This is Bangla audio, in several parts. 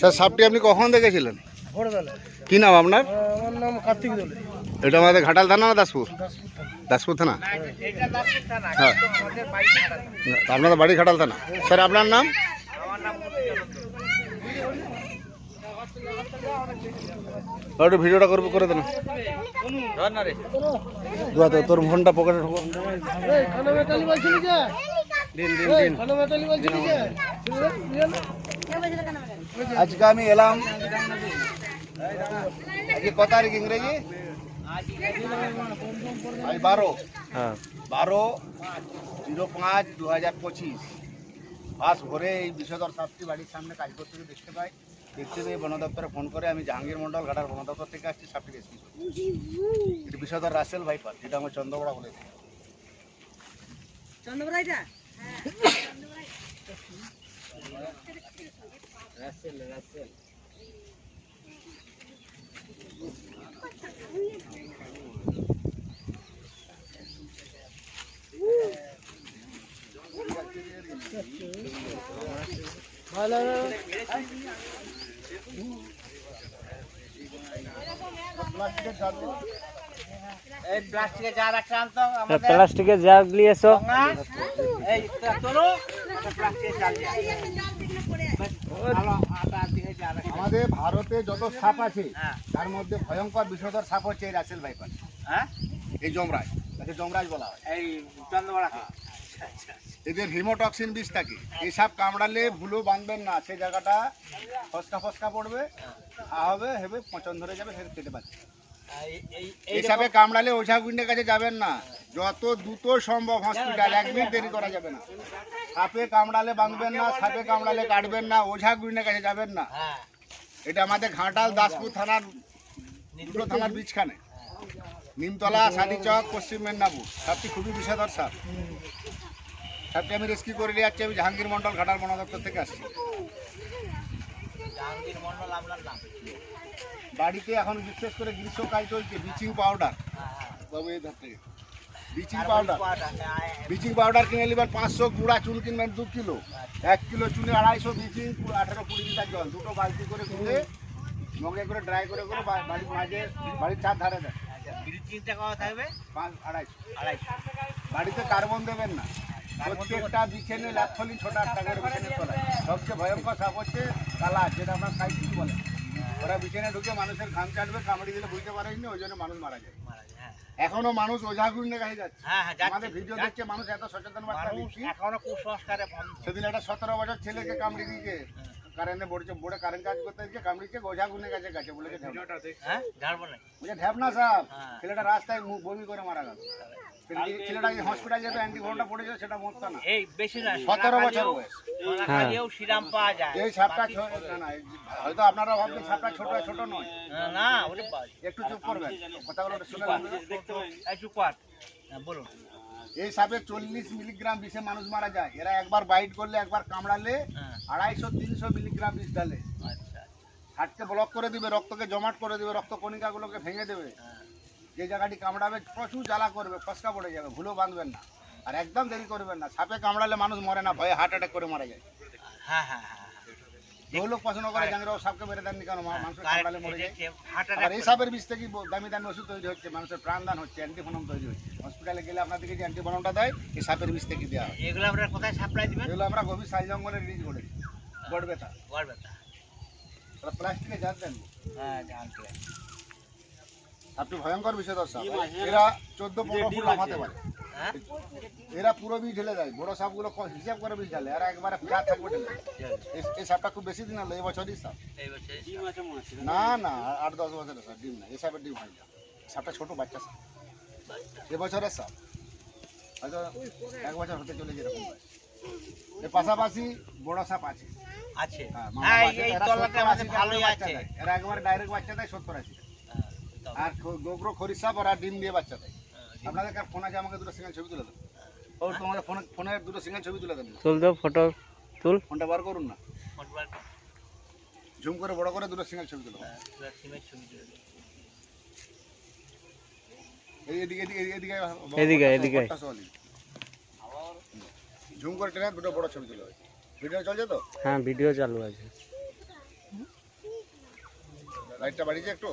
স্যার সাপটি আপনি কখন দেখেছিলেন? কি নাম আপনার? আমার নাম কার্তিক দোলে। এটা আমাদের ঘাটাল থানা না দাসপুর? দাসপুর থানা। হ্যাঁ। আপনাদের বাড়ি ঘাটাল থানা? স্যার আপনার নাম? একটু ভিডিওটা করব করে দেন। তোর ফোনটা পকেটে ঢোকো। দিন দিন দিন। আজকে আমি এলাম। আজকে কত তারিখ ইংরেজি? আজ বারো। হ্যাঁ। বারো জিরো পাঁচ দু হাজার পঁচিশ। বাস ভরে এই বিষধর সাপটি বাড়ির সামনে কাজ করতে দেখতে পাই। দেখতে পেয়ে বন দপ্তরে ফোন করে আমি জাহাঙ্গীর মন্ডল ঘাটার বন দপ্তর থেকে আসছি সাপটি রেস্কিউ এটি বিষধর রাসেল ভাইপার যেটা আমার চন্দ্রবড়া বলে ভালো প্লাস্টিকের জার দিন। এই প্লাস্টিকের জার একটা আনতো প্লাস্টিকের জার নিয়ে এসো ঠোঙা, এই তোলো আমাদের ভারতে যত সাপ আছে তার মধ্যে ভয়ঙ্কর বিষধর সাপ হচ্ছে এই রাসেল ভাইপার। হ্যাঁ এই যমরাজ তাকে যমরাজ বলা হয়। এই চন্দ্রবড়া এদের হিমোটক্সিন বিষ থাকে। এই সাপ কামড়ালে ভুলো বাঁধবেন না। সেই জায়গাটা ফসকা ফসকা পড়বে হবে হেবে পচন ধরে যাবে সেটা কেটে পাচ্ছে এই সাপে কামড়ালে ওঝা গুন্ডের কাছে যাবেন না। যত দ্রুত সম্ভব হসপিটাল এক মিনিট দেরি করা যাবে না। সাপে কামড়ালে বাঁধবেন না সাপে কামড়ালে কাটবেন না ওঝা গুন্ডের কাছে যাবেন না। হ্যাঁ। এটা আমাদের ঘাটাল দাসপুর থানার দুটো থানার বীজখানে। নিমতলা সাদিচক পশ্চিম মেদিনীপুর। সাপটি খুবই বিষাদর সাপ। সাপটি আমি রেস্কিউ করে নিয়ে যাচ্ছি আমি জাহাঙ্গীর মন্ডল ঘাটাল বন দপ্তর থেকে আসছি। বাড়িতে এখন বিশেষ করে গ্রীষ্মকাল চলছে ব্লিচিং পাউডার হ্যাঁ হ্যাঁ। বাবু এই ধার থেকে ব্লিচিং পাউডার হ্যাঁ, ব্লিচিং পাউডার কিনে নেবেন পাঁচশো গুঁড়া চুন কিনবেন দু কিলো। এক কিলো চুনে আড়াইশো ব্লিচিং আঠেরো কুড়ি লিটার জল। দুটো বালতি করে গুলে মগে করে ড্রাই করে করে বাড়ির মাঝে বাড়ির চার ধারে আচ্ছা ব্লিচিংটা কত থাকবে? পাঁচ আড়াইশো। আড়াইশো। বাড়িতে কার্বন দেবেন না। প্রত্যেকটা বিছানে লাখলি ছোট আট টাকার বিছানে তোলা। সবচেয়ে ভয়ঙ্কর সাপ হচ্ছে কালা যেটা আপনার সাইকিল বলে। ওরা বিছানে ঢুকে মানুষের ঘাম চাটবে কামড়ি দিলে বুঝতে পারেনি ওই জন্য মানুষ মারা যায়। হ্যাঁ এখনও মানুষ ওঝা গুন্ডে কাছে যাচ্ছে। হ্যাঁ হ্যাঁ আমাদের ভিডিও দেখছে মানুষ এত সচেতন এখনও কুসংস্কারে বন্ধ। সেদিন একটা সতেরো বছর ছেলেকে কামড়ে দিয়েছে কারেন্টে বড়ছে বড় কারেন্ট কাজ করতে গিয়ে কামড়িছে গোঝা গুনে কাছে গেছে বলে ঢেপনা। হ্যাঁ বলছে ঢ্যাবনা সাহেব। হ্যাঁ। ছেলেটা রাস্তায় বমি করে মারা গেল। ছেলেটা হসপিটাল যেত অ্যান্টিভোনটা পড়েছে সেটা মরতো না। এই বেশি না সতেরো বছর বয়স। সোনাখালিও সিরাম পাওয়া যায়। এই সাপটা না না হয়তো আপনারা ভাবছেন সাপটা ছোট ছোট নয়। না, না ওটা একটু চুপ করবেন। কথাগুলো শুনে চুপ কর, নেবেন। এই চুপ কর। বলুন। এই সাপে চল্লিশ মিলিগ্রাম বিষে মানুষ মারা যায়। এরা একবার বাইট করলে একবার কামড়ালে হ্যাঁ। আড়াইশো তিনশো মিলিগ্রাম বিষ ঢালে। আচ্ছা হার্টকে ব্লক করে দিবে রক্তকে জমাট করে দিবে রক্ত কণিকাগুলোকে ভেঙে দেবে। হ্যাঁ। যে জায়গাটি কামড়াবে প্রচুর জ্বালা করবে ফসকা পড়ে যাবে ভুলো বাঁধবেন না। আর একদম দেরি করবেন না সাপে কামড়ালে মানুষ মরে না ভয়ে হার্ট অ্যাটাক করে মারা যায়। হ্যাঁ হ্যাঁ হ্যাঁ বহু লোক পছন্দ করে জাঙ্গিরাও সাপকে মেরে দেননি কেন মানুষ কামড়ালে মরে যায়। আর এই সাপের বিষ থেকে দামি দামি ওষুধ তৈরি হচ্ছে মানুষের প্রাণদান হচ্ছে অ্যান্টিফোনম তৈরি হচ্ছে। হসপিটালে গেলে আপনাদেরকে যে অ্যান্টিফোনমটা দেয় এই সাপের বিষ থেকে দেওয়া হয়। এগুলো আপনার কোথায় সাপ্লাই দিবেন? এগুলো আমরা গভীর সাই জঙ্গলে রিলিজ করেছি গড় ব্যথা বল ব্যথা প্লাস্টিকে জাত দেন। হ্যাঁ জানতে আপনি ভয়ঙ্কর বিষয়দর সাপ এরা চোদ্দ পনেরো ফুট লাফাতে পারে। হ্যাঁ? এরা পুরো বীজ ঢেলে দেয় বড় সাপগুলো হিসাব করে বীজ ঢালে এরা একবারে যা থাকবে ঢেলে। এই- সাপটা খুব বেশি দিন হলো এই বছরই সাপ। না না আট দশ বছরের সাপ ডিম না এই সাপের ডিম হয় না। সাপটা ছোট বাচ্চা সাপ। এবছরের সাপ। হয়তো এক বছর হতে চলে যেরকম এর পাশাপাশি বড় সাপ আছে। আছে। হ্যাঁ, এই- আছে, এরা তলাতে 70 আমাদের ভালোই আছে। এরা একবারে ডাইরেক্ট বাচ্চা দেয় সত্তর আশি তো, আর গোবর খরিদ সাপ ওরা ডিম দিয়ে বাচ্চা দেয়। আপনাদের কার ফোন আছে? আমাকে দুটো সিঙ্গেল ছবি তুলে দেন। ও তোমাদের ফোনে ফোনের দুটো সিঙ্গেল ছবি তুলে দেন। তুল তো ফটো তুল। ফোনটা বার করুন না। ঝুম করে বড় করে দুটো সিঙ্গেল ছবি তুলে। হ্যাঁ, ছবি তুলে। এই এদিকে এদিকে এদিকে এদিকে, এদিকে। ঝুম করে টেনে দুটো বড় ছবি তুলে। ভিডিও চলছে তো? হ্যাঁ ভিডিও চালু আছে। লাইটটা বাড়িয়েছে একটু?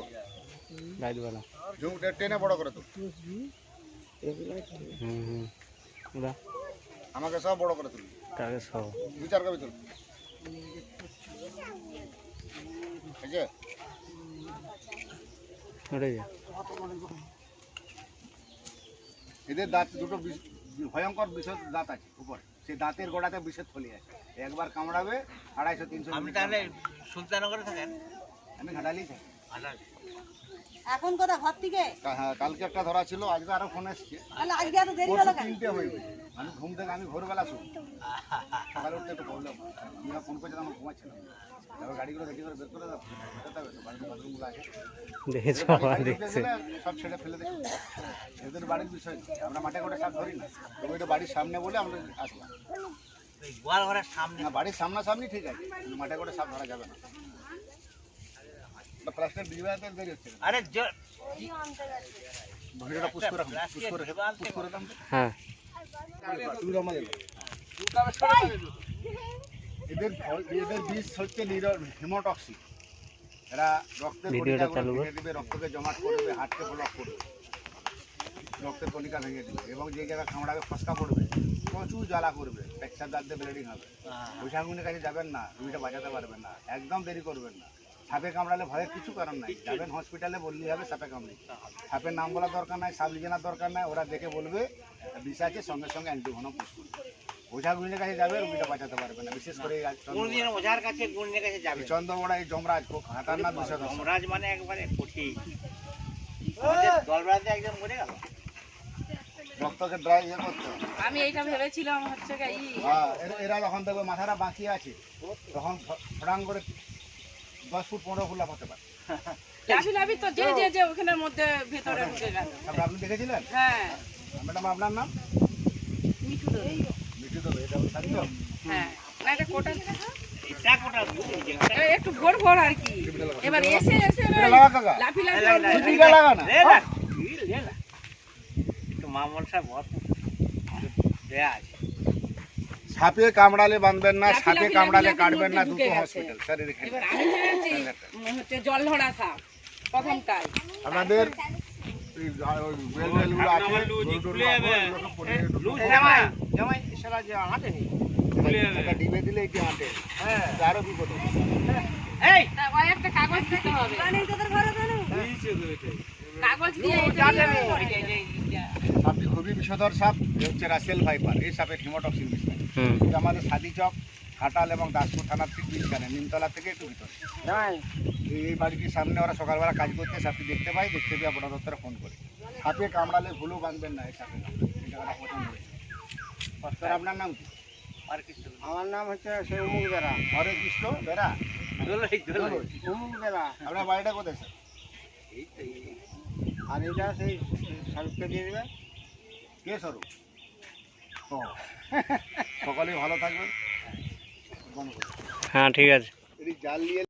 লাইট বালা ঝুম টেনে বড় করে তো। হুম হুম। আমাকে সব বড় করে তুলবি। তাকে সব। দু চার কবি তুলবি ঠিক আছে এদের দাঁত দুটো বিষ- ভয়ঙ্কর বিষের দাঁত আছে উপরে। সেই দাঁতের গোড়াতে বিষের থলি আছে। একবার কামড়াবে আড়াইশো তিনশো আপনি তাহলে। সুলতানগরে থাকেন? আমি ঘাটালি থাকি। এখন কোথা ঘর থেকে? হ্যাঁ, কালকে একটা ধরা ছিল আজকে আরও ফোন এসছে। তাহলে আজকে এত দেরি হলো কেন? তিনটে হয়ে গেছে। আমি ঘুম থেকে আমি ভোরবেলা শুনি সকালে উঠতে একটু প্রবলেম আমি ফোন করেছি আমার ঘুমাচ্ছিলাম তারপর গাড়িগুলো দেখি করে বের করে দাও। তো, বাড়িতে বাথরুমগুলো আছে। দেখেছ সব ছেড়ে ফেলে দেখি এদের বাড়ির বিষয় আমরা মাঠে করে সাপ ধরি না। তবে এটা বাড়ির সামনে বলে আমরা আসলাম। ওই গোয়াল ঘরের সামনে। বাড়ির সামনাসামনি ঠিক আছে কিন্তু মাঠে করে সাপ ধরা যাবে না। প্লাস্টার বিজবাতে দেরি হচ্ছে। আরে ভিডিওটা পুশ করে পুশ করে পুশ করে দাম হ্যাঁ। তুমি রমা দেবে এদের এদের বিষ হচ্ছে হিমোটক্সিক এরা রক্তের ভিডিওটা চালু কর। দিবে রক্তকে জমাট করবে হার্টকে ব্লক করবে রক্তের কণিকা ভেঙে দিবে এবং যে জায়গায় ফসকা পড়বে প্রচুর জ্বালা করবে প্রেকচার দাঁতে ব্লিডিং হবে। ওইখানগুলির কাছে যাবেন না রুগীটা বাঁচাতে পারবেন না একদম দেরি করবেন না। সাপে কামড়ালে ভয়ের কিছু কারণ নাই। যাবেন হসপিটালে বললেই হবে সাপে কামড়ে সাপের নাম বলার দরকার নাই সাপ জানার দরকার নাই ওরা দেখে বলবে বিষ আছে সঙ্গে সঙ্গে অ্যান্টিভনম পুষ করবে। ওঝাগুলির কাছে যাবে রুগীটা বাঁচাতে পারবে না বিশেষ করে ওঝার কাছে গুণের কাছে যাবে। চন্দ্রবড়া এই যমরাজ খুব খাতারনাক বিষয় দর্শক। যমরাজ মানে একবারে কঠিন। দলরাজে একদম মরে গেল। রক্তকে ড্রাই ইয়ে করতে আমি এইটা ভেবেছিলাম হচ্ছে কি হ্যাঁ এরা- এরা যখন দেখবে মাথাটা বাঁকিয়ে আছে তখন ফটাং করে দশ ফুট পনেরো ফুট লাফাতে পারে। লাফি তো যে যে যে ওখানের মধ্যে ভেতরে ঢুকে গেল। আপনি দেখেছিলেন? হ্যাঁ। ম্যাডাম আপনার নাম? মিঠু। মিঠু দেবে এটা তো? হ্যাঁ। না এটা কোটা একটু ভোর ভোর আর কি। এবার এসে এসে লাফি লাফি লাগা, না লে না? লে না তো মামল সাহেব বহুত দেয়া আছে। সাপে কামড়ালে বাঁধবেন না সাপে কামড়ালে কাটবেন না দুটো হসপিটাল স্যার এখানে এবার আমি ভেবেছি হচ্ছে জল ধরা সাপ প্রথমটাই এটি হ্যাঁ আরও বিপদ হবে। এই তা ওই একটা কাগজ দিতে হবে। নেই তোদের ঘরে কেন? কাগজ দিয়ে এটা জানে ইয়ে নেই। করে। এই যে- এই যে- সাপটি খুবই বিষধর সাপ হচ্ছে রাসেল ভাইপার এই সাপের হিমোটক্সিন বিষ থাকে। হুম এটা আমাদের সাদিচক ঘাটাল এবং দাসপুর থানার ঠিক বিজ্ঞানে নিমতলা থেকে একটু ভিতরে। এই এই বাড়িটির সামনে ওরা সকালবেলা কাজ করতে সাপটি দেখতে পাই দেখতে পেয়ে বন দপ্তরে ফোন করে। সাপে কামড়ালে ভুলও বাঁধবেন না এই সাপে জায়গাটা পছন্দ হয়েছে আপনার নাম কি? আমার নাম হচ্ছে সে উমুক বেড়া। হরে কৃষ্ণ বেড়া? দোলাই দোলাই। উমুক বেড়া। আপনার বাড়িটা কোথায় স্যার? আর এটা সেই স্বরূপকে দিয়ে দেবেন? কে স্বরূপ? ও সকলেই ভালো থাকবেন। হ্যাঁ ঠিক আছে। জাল নিয়ে